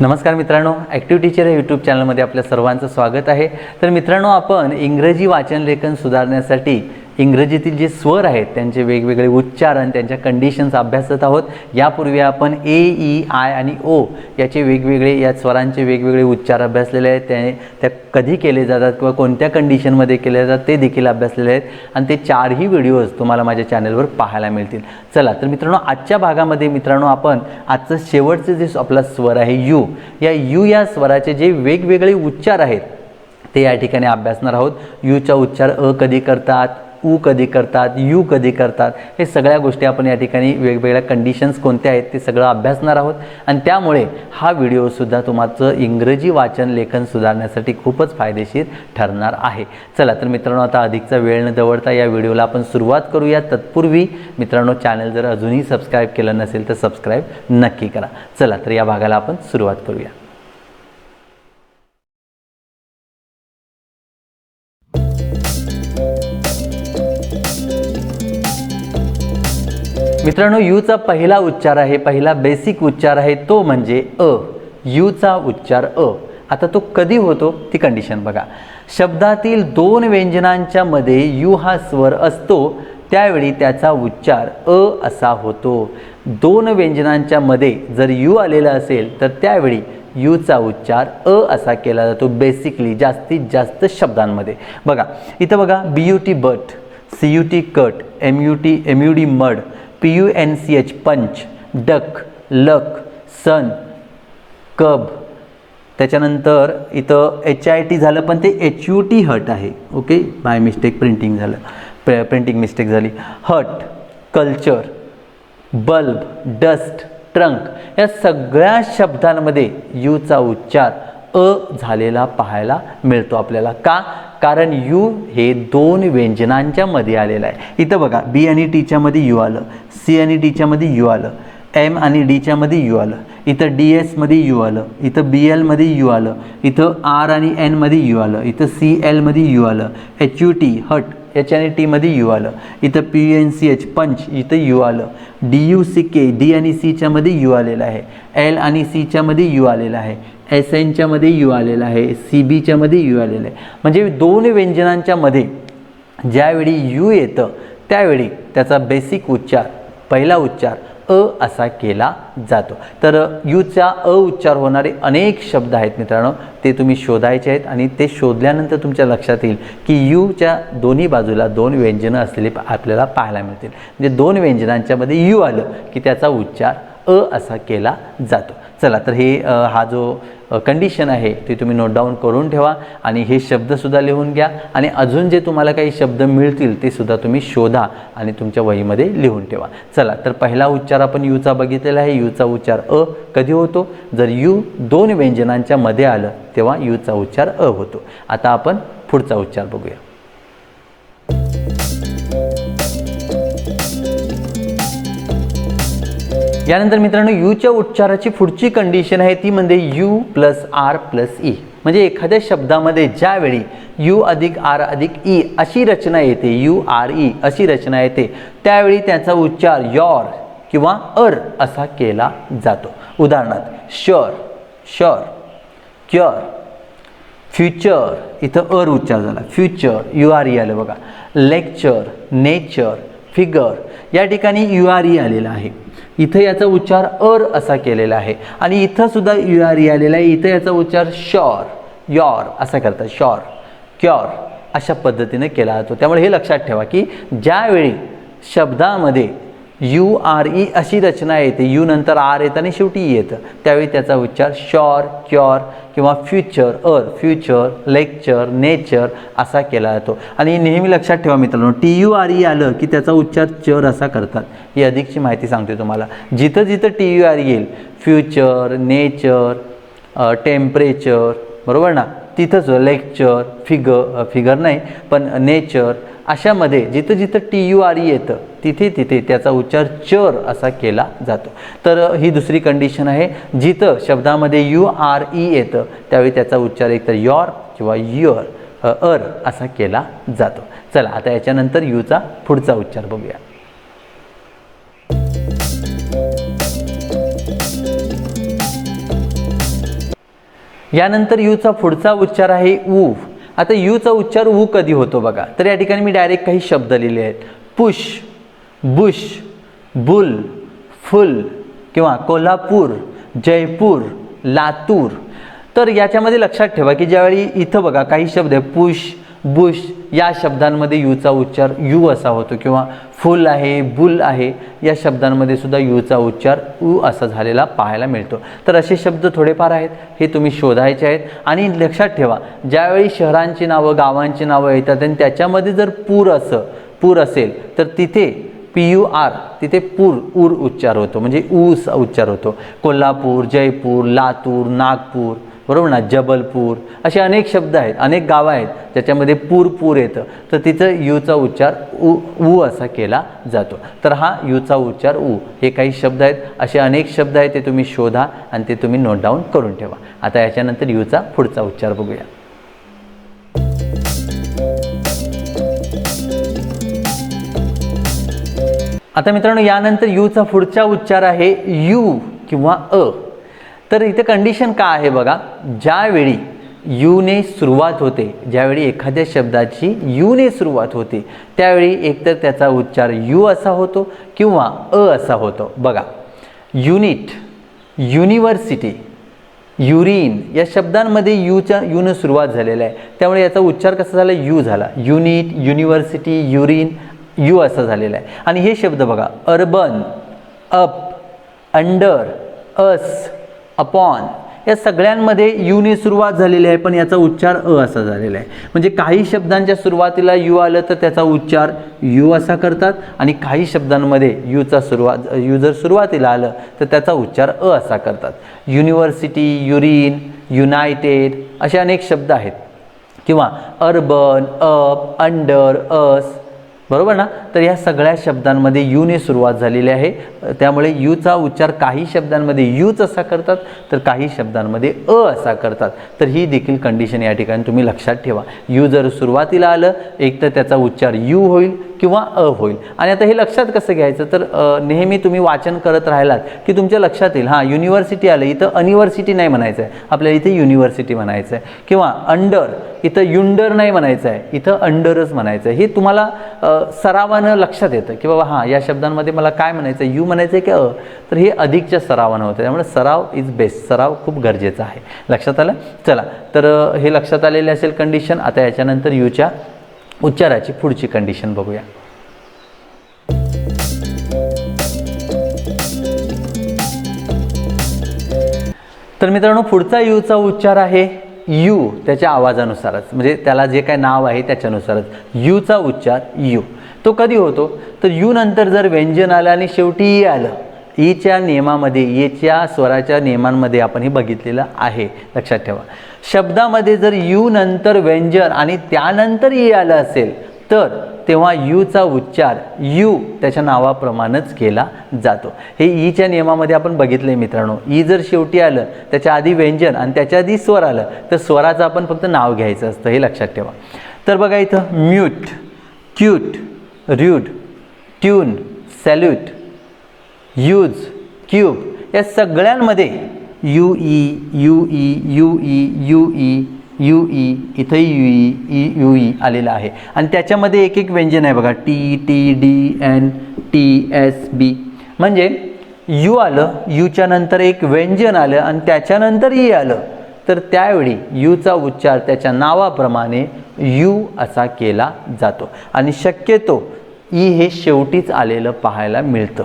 नमस्कार मित्रांनो active teacher या यूट्यूब चॅनलमध्ये आपल्या सर्वांचं स्वागत आहे. तर मित्रांनो आपण इंग्रजी वाचन लेखन सुधारण्यासाठी इंग्रजीतील जे स्वर आहेत त्यांचे वेगवेगळे उच्चारण त्यांच्या कंडिशन्स अभ्यासत आहोत. यापूर्वी आपण ए ई आय आणि ओ याचे वेगवेगळे या स्वरांचे वेगवेगळे उच्चार अभ्यासलेले आहेत. त्या त्या कधी केले जातात किंवा कोणत्या कंडिशनमध्ये केले जातात ते देखील अभ्यासलेले आहेत. आणि ते चारही व्हिडिओज तुम्हाला माझ्या चॅनलवर पाहायला मिळतील. चला तर मित्रांनो आजच्या भागामध्ये मित्रांनो आपण आजचं शेवटचं जे आपला स्वर आहे यू. या यू या स्वराचे जे वेगवेगळे उच्चार आहेत ते या ठिकाणी अभ्यासणार आहोत. यूचा उच्चार अ कधी करतात? उ कधी करतात यू कधी करतात हे सगळ्या गोष्टी आपण या ठिकाणी वेगवेगळ्या कंडिशन्स कोणत्या आहेत ते सगळं अभ्यासणार आहोत. आणि त्यामुळे हा व्हिडिओसुद्धा तुमचं इंग्रजी वाचन लेखन सुधारण्यासाठी खूपच फायदेशीर ठरणार आहे. चला तर मित्रांनो आता अधिकचा वेळ न दवडता या व्हिडिओला आपण सुरुवात करूया. तत्पूर्वी मित्रांनो चॅनल जर अजूनही सबस्क्राईब केलं नसेल तर सबस्क्राईब नक्की करा. चला तर या भागाला आपण सुरुवात करूया. मित्रांनो यूचा पहिला उच्चार आहे पहिला बेसिक उच्चार आहे तो म्हणजे अ. यूचा उच्चार अ. आता तो कधी होतो ती कंडिशन बघा. शब्दातील दोन व्यंजनांच्या मध्ये यू हा स्वर असतो त्यावेळी त्याचा उच्चार अ असा होतो. दोन व्यंजनांच्या मध्ये जर यू आलेला असेल तर त्यावेळी यूचा उच्चार अ असा केला जातो बेसिकली जास्तीत जास्त शब्दांमध्ये. बघा इथं बघा B U T but C U T cut M U T M U D mud P U N C H punch duck luck sun cub. त्याच्यानंतर इथं एच आय टी झालं पण ते एच यू टी हट आहे. Okay by mistake printing झालं. प्र printing mistake झाली. Hut culture bulb dust trunk या सगळ्या शब्दांमध्ये यूचा उच्चार अ झालेला पाहायला मिळतो आपल्याला. का? कारण यू हे दोन व्यंजनांच्या मध्ये आलेलं आहे. इथं बघा बी आणि टीच्या मध्ये यू आलं सी आणि टीच्या मध्ये यू आलं एम आणि डीच्या मध्ये यू आलं इथं डी एसमध्ये यू आलं इथं बी एलमध्ये यू आलं इथं आर आणि एनमध्ये यू आलं इथं सी एलमध्ये यू आलं H U T hut H आणि टीमध्ये यू आलं. इथं P U N C H punch इथं यू आलं. D U C K D आणि सीच्यामध्ये यू आलेलं आहे. एल आणि सीच्यामध्ये यू आलेलं आहे. एस एनच्यामध्ये यू आलेलं आहे. सी बीच्यामध्ये यू आलेलं आहे. म्हणजे दोन व्यंजनांच्या मध्ये ज्यावेळी यू येतं त्यावेळी त्याचा बेसिक उच्चार पहिला उच्चार अ असा केला जातो. तर यूचा अ उच्चार होणारे अनेक शब्द आहेत मित्रांनो ते तुम्ही शोधायचे आहेत आणि ते शोधल्यानंतर तुमच्या लक्षात येईल की यूच्या दोन्ही बाजूला दोन व्यंजनं असलेले आपल्याला पाहायला मिळतील. म्हणजे दोन व्यंजनांच्यामध्ये यू आलं की त्याचा उच्चार अ असा केला जातो. चला तर हे हा जो कंडिशन आहे ते तुम्ही नोट डाऊन करून ठेवा आणि हे शब्दसुद्धा लिहून घ्या आणि अजून जे तुम्हाला काही शब्द मिळतील ते सुद्धा तुम्ही शोधा आणि तुमच्या वहीमध्ये लिहून ठेवा. चला तर पहिला उच्चार आपण यूचा बघितलेला आहे. यूचा उच्चार अ कधी होतो? जर यू दोन व्यंजनांच्या मध्ये आलं तेव्हा यूचा उच्चार अ होतो. आता आपण पुढचा उच्चार बघूया. यानंतर मित्रांनो यूच्या उच्चाराची पुढची कंडिशन आहे ती म्हणजे U plus R plus E म्हणजे एखाद्या शब्दामध्ये ज्यावेळी यू अधिक आर अधिक ई अशी रचना येते यू आर ई अशी रचना येते त्यावेळी त्याचा उच्चार यॉर किंवा अर असा केला जातो. उदाहरणार्थ शर शर क्युअर फ्युचर इथं अर उच्चार झाला. फ्युचर यू आर ई आलं बघा. लेक्चर नेचर फिगर या ठिकाणी यू आर ई आलेला आहे. इथं याचा उच्चार अर असा केलेला आहे. आणि इथं सुद्धा यू आर आलेला आहे. इथं याचा उच्चार शॉर यॉर असा करतात. शॉर क्युअर अशा पद्धतीने केला जातो. त्यामुळे हे लक्षात ठेवा की ज्यावेळी शब्दामध्ये यू आर ई अशी रचना येते. यू नंतर आर येतं आणि शेवटी येतं. त्यावेळी त्याचा उच्चार शॉर क्युअर किंवा फ्युचर अर फ्युचर लेक्चर नेचर असा केला जातो. आणि नेहमी लक्षात ठेवा मित्रांनो. टी यू आर ई आलं की त्याचा उच्चार चर असा करतात. ही अधिकची माहिती सांगते तुम्हाला. जिथं जिथं टी यू आर येईल फ्युचर नेचर टेम्परेचर बरोबर ना? तिथंच लेक्चर फिगर फिगर नाही पण नेचर अशामध्ये जिथं जिथं टी यू आर ई येतं तिथे तिथे त्याचा उच्चार चर असा केला जातो. तर ही दुसरी कंडिशन आहे जिथं शब्दामध्ये यू आर ई येतं त्यावेळी त्याचा उच्चार एकतर यॉर किंवा युअर अर असा केला जातो. चला आता याच्यानंतर यूचा पुढचा उच्चार बघूया. यानंतर यूचा पुढचा उच्चार आहे ऊ. आता यूचा उच्चार ऊ कधी होतो बघा? तर या ठिकाणी मी डायरेक्ट काही शब्द लिहिले आहेत. पुश बुश बुल फुल किंवा कोल्हापूर जयपूर लातूर. तर याच्यामध्ये लक्षात ठेवा की ज्यावेळी इथं बघा काही शब्द आहे पुश बुश या शब्दांमध्ये यूचा उच्चार यू असा होतो किंवा फुल आहे बुल आहे या शब्दांमध्ये सुद्धा यूचा उच्चार उ असा झालेला पाहायला मिळतो. तर असे शब्द थोडेफार आहेत हे तुम्ही शोधायचे आहेत. आणि लक्षात ठेवा ज्यावेळी शहरांची नावं गावांची नावं येतात आणि त्याच्यामध्ये जर पूर असं पूर असेल तर तिथे पी यू आर तिथे पूर उर उच्चार होतो. म्हणजे ऊस उच्चार होतो. कोल्हापूर जयपूर लातूर नागपूर बरोबर ना? जबलपूर असे अनेक शब्द आहेत अनेक गावं आहेत ज्याच्यामध्ये पूर पूर येतं. तर तिथं यूचा उच्चार उ ऊ असा केला जातो. तर हा यूचा उच्चार ऊ हे काही शब्द आहेत. असे अनेक शब्द आहेत ते तुम्ही शोधा आणि ते तुम्ही नोट डाऊन करून ठेवा. आता याच्यानंतर यूचा पुढचा उच्चार बघूया. आता मित्रांनो यानंतर यूचा पुढचा उच्चार आहे यू किंवा अ. तर इथे कंडिशन का आहे बघा? ज्यावेळी यूने सुरुवात होते ज्यावेळी एखाद्या शब्दाची यूने सुरुवात होते त्यावेळी एकतर त्याचा उच्चार यू असा होतो किंवा अ असा होतो. बघा युनिट युनिव्हर्सिटी युरिन या शब्दांमध्ये यूच्या यूनं सुरुवात झालेला आहे. त्यामुळे याचा उच्चार कसा झाला? यू झाला. युनिट युनिव्हर्सिटी युरिन यू असा झालेला आहे. आणि हे शब्द बघा urban up under us upon या सगळ्यांमध्ये यूने सुरुवात झालेली आहे पण याचा उच्चार अ असा झालेला आहे. म्हणजे काही शब्दांच्या सुरुवातीला यू आलं तर त्याचा उच्चार यू असा करतात आणि काही शब्दांमध्ये यूचा सुरुवात यू जर सुरुवातीला आलं तर त्याचा उच्चार अ असा करतात. युनिव्हर्सिटी युरिन युनायटेड असे अनेक शब्द आहेत. किंवा अर्बन अप अंडर अस बरोबर ना? तर या सगळ्या शब्दांमध्ये यूने सुरुवात झालेली आहे. त्यामुळे यूचा उच्चार काही शब्दांमध्ये यूच असा करतात तर काही शब्दांमध्ये अ असा करतात. तर ही देखील कंडिशन या ठिकाणी तुम्ही लक्षात ठेवा. यू जर सुरुवातीला आलं एक तर त्याचा उच्चार यू होईल किंवा अ होईल. आणि आता हे लक्षात कसं घ्यायचं? तर नेहमी तुम्ही वाचन करत राहिलात की तुमच्या लक्षात येईल हां युनिव्हर्सिटी आलं इथं अनिव्हर्सिटी नाही म्हणायचं आहे आपल्याला इथे युनिव्हर्सिटी म्हणायचं आहे किंवा अंडर इथं युंडर नाही म्हणायचं आहे इथं अंडरच म्हणायचं आहे हे तुम्हाला अ, सरावानं लक्षात येतं की बाबा हां या शब्दांमध्ये मला काय म्हणायचं आहे यू म्हणायचं आहे की अ तर हे अधिकच्या सरावानं होतं. त्यामुळे सराव इज बेस्ट सराव खूप गरजेचा आहे. लक्षात आलं? चला तर हे लक्षात आलेले असेल कंडिशन आता याच्यानंतर यूच्या उच्चाराची पुढची कंडिशन बघूया. तर मित्रांनो पुढचा यूचा उच्चार आहे यू त्याच्या आवाजानुसारच. म्हणजे त्याला जे काय नाव आहे त्याच्यानुसारच. यूचा उच्चार यू. तो कधी होतो? तर यू नंतर जर व्यंजन आलं आणि शेवटी ई आलं ईच्या नियमामध्ये ईच्या स्वराच्या नियमांमध्ये आपण हे बघितलेलं आहे. लक्षात ठेवा. शब्दामध्ये जर यू नंतर व्यंजन आणि त्यानंतर ई आलं असेल तर तेव्हा यूचा उच्चार यू त्याच्या नावाप्रमाणेच केला जातो. हे ईच्या नियमामध्ये आपण बघितलं आहे मित्रांनो. ई जर शेवटी आलं त्याच्या आधी व्यंजन आणि त्याच्या आधी स्वर आलं तर स्वराचं आपण फक्त नाव घ्यायचं असतं हे लक्षात ठेवा. तर बघा इथं mute cute rude tune salute use cube या सगळ्यांमध्ये U E U E U E U E U E इथंही U E E U E आलेलं आहे. आणि त्याच्यामध्ये एक एक व्यंजन आहे बघा T T D N T S B. म्हणजे यू आलं यूच्या नंतर एक व्यंजन आलं आणि त्याच्यानंतर ई आलं. तर त्यावेळी यूचा उच्चार त्याच्या नावाप्रमाणे यू असा केला जातो. आणि शक्यतो ई हे शेवटीच आलेलं पाहायला मिळतं.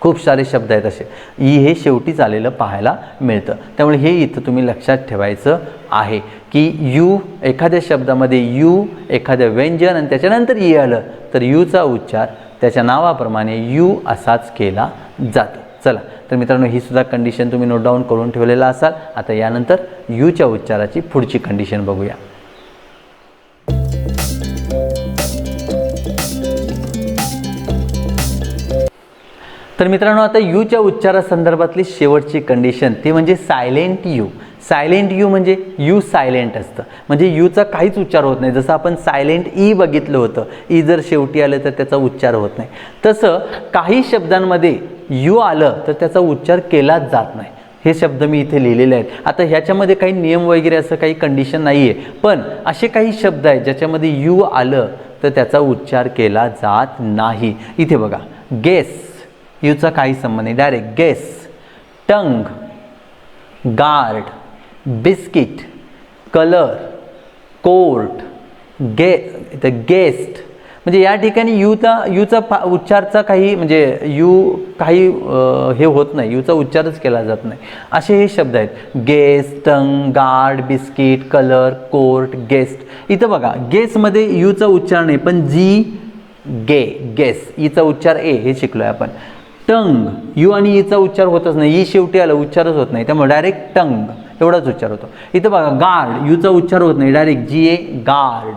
खूप सारे शब्द आहेत असे. ई हे शेवटीच आलेलं पाहायला मिळतं. त्यामुळे हे इथं तुम्ही लक्षात ठेवायचं आहे की यू एखाद्या शब्दामध्ये यू एखादं व्यंजन आणि त्याच्यानंतर ई आलं तर यूचा उच्चार त्याच्या नावाप्रमाणे यू असाच केला जातो. चला तर मित्रांनो ही सुद्धा कंडिशन तुम्ही नोट डाऊन करून ठेवलेला असाल. आता यानंतर यूच्या उच्चाराची पुढची कंडिशन बघूया. तर मित्रांनो आता यूच्या उच्चारासंदर्भातली शेवटची कंडिशन ती म्हणजे सायलेंट यू सायलेंट यू म्हणजे यू सायलेंट असतं. म्हणजे यूचा काहीच उच्चार होत नाही. जसं आपण सायलेंट ई e बघितलं होतं ई जर शेवटी आलं तर त्याचा उच्चार होत नाही. तसं काही शब्दांमध्ये यू आलं तर त्याचा उच्चार केलाच जात नाही. हे शब्द मी इथे लिहिलेले आहेत. आता ह्याच्यामध्ये काही नियम वगैरे असं काही कंडिशन नाही आहे पण असे काही शब्द आहेत ज्याच्यामध्ये यू आलं तर त्याचा उच्चार केला जात नाही. इथे बघा. गेस यूचा काही संबंध नाही. Direct guess tongue guard biscuit colour court gay the guest म्हणजे या ठिकाणी यूचा यूचा पा उच्चारचा काही म्हणजे यू काही हे होत नाही. यूचा उच्चारच केला जात नाही. असे हे शब्द आहेत. Guest tongue guard biscuit colour court guest इथं बघा गेसमध्ये यूचा उच्चार नाही पण जी गे गेस ईचा उच्चार ए हे शिकलो आहे आपण. टंग. यू आणि ईचा उच्चार होतच नाही. ई शेवटी आलं उच्चारच होत नाही. त्यामुळे डायरेक्ट टंग. एवढाच उच्चार होतो. इथं बघा गार्ड यूचा उच्चार होत नाही. डायरेक्ट जी ए गार्ड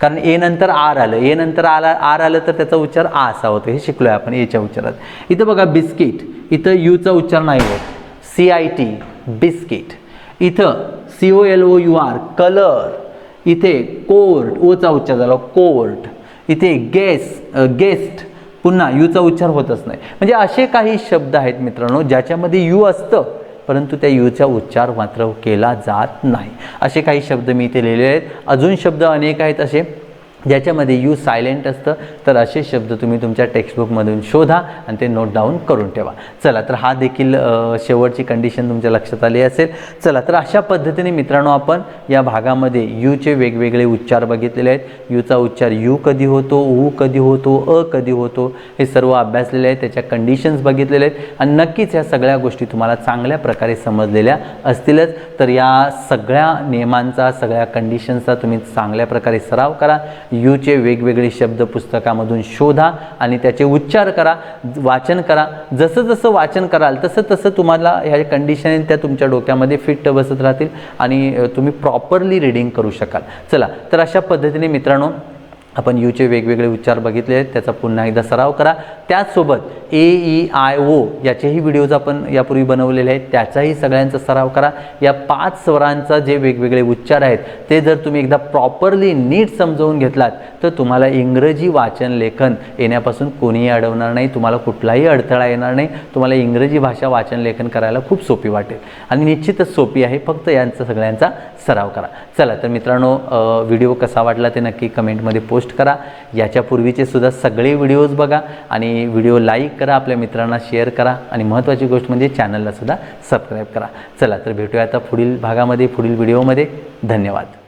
कारण ए नंतर आर आलं. ए नंतर आला आर आलं तर त्याचा उच्चार आ असा होतो. हे शिकलो आहे आपण एच्या उच्चारात. इथं बघा बिस्किट इथं यूचा उच्चार नाही होत. सी आय टी बिस्किट इथं C O L O U R colour इथे कोर्ट ओचा उच्चार झाला कोर्ट इथे गेस गेस्ट पुन्हा यूचा उच्चार होतच नाही. म्हणजे असे काही शब्द आहेत मित्रांनो ज्याच्यामध्ये यू असतं परंतु त्या यूचा उच्चार मात्र केला जात नाही. असे काही शब्द मी इथे लिहिलेले आहेत. अजून शब्द अनेक आहेत असे. ज्याच्यामध्ये यू सायलेंट असतं तर असे शब्द तुम्ही तुमच्या टेक्स्टबुकमधून शोधा आणि ते नोट डाऊन करून ठेवा. चला तर हा देखील शेवटची कंडिशन तुमच्या लक्षात आली असेल. चला तर अशा पद्धतीने मित्रांनो आपण या भागामध्ये यूचे वेगवेगळे उच्चार बघितलेले आहेत. यूचा उच्चार यू कधी होतो ऊ कधी होतो अ कधी होतो हे सर्व अभ्यासलेले आहेत. त्याच्या कंडिशन्स बघितलेले आहेत. आणि नक्कीच या सगळ्या गोष्टी तुम्हाला चांगल्या प्रकारे समजलेल्या असतीलच. तर या सगळ्या नियमांचा सगळ्या कंडिशन्सचा तुम्ही चांगल्या प्रकारे सराव करा. यूचे वेगवेगळे शब्द पुस्तकामधून शोधा आणि त्याचे उच्चार करा वाचन करा. जसं जसं वाचन कराल तसं तसं तुम्हाला ह्या कंडिशन त्या तुमच्या डोक्यामध्ये फिट बसत राहतील आणि तुम्ही प्रॉपरली रिडिंग करू शकाल. चला तर अशा पद्धतीने मित्रांनो आपण यूचे वेगवेगळे उच्चार बघितले आहेत त्याचा पुन्हा एकदा सराव करा. त्याचसोबत ए ई आय ओ याचेही व्हिडिओज आपण यापूर्वी बनवलेले आहेत त्याचाही सगळ्यांचा सराव करा. या पाच स्वरांचा जे वेगवेगळे उच्चार आहेत ते जर तुम्ही एकदा प्रॉपरली नीट समजवून घेतलात तर तुम्हाला इंग्रजी वाचन लेखन येण्यापासून कोणीही अडवणार नाही तुम्हाला कुठलाही अडथळा येणार नाही तुम्हाला इंग्रजी भाषा वाचन लेखन करायला खूप सोपी वाटेल. आणि निश्चितच सोपी आहे फक्त यांचा सगळ्यांचा सराव करा. चला तर मित्रांनो व्हिडिओ कसा वाटला ते नक्की कमेंटमध्ये पोस्ट करा. याच्यापूर्वीचे सुद्धा सगळे व्हिडिओज बघा आणि व्हिडिओ लाईक करा आपल्या मित्रांना शेअर करा. आणि महत्त्वाची गोष्ट म्हणजे चॅनलला सुद्धा सबस्क्राईब करा. चला तर भेटूया आता पुढील भागामध्ये पुढील व्हिडिओमध्ये धन्यवाद.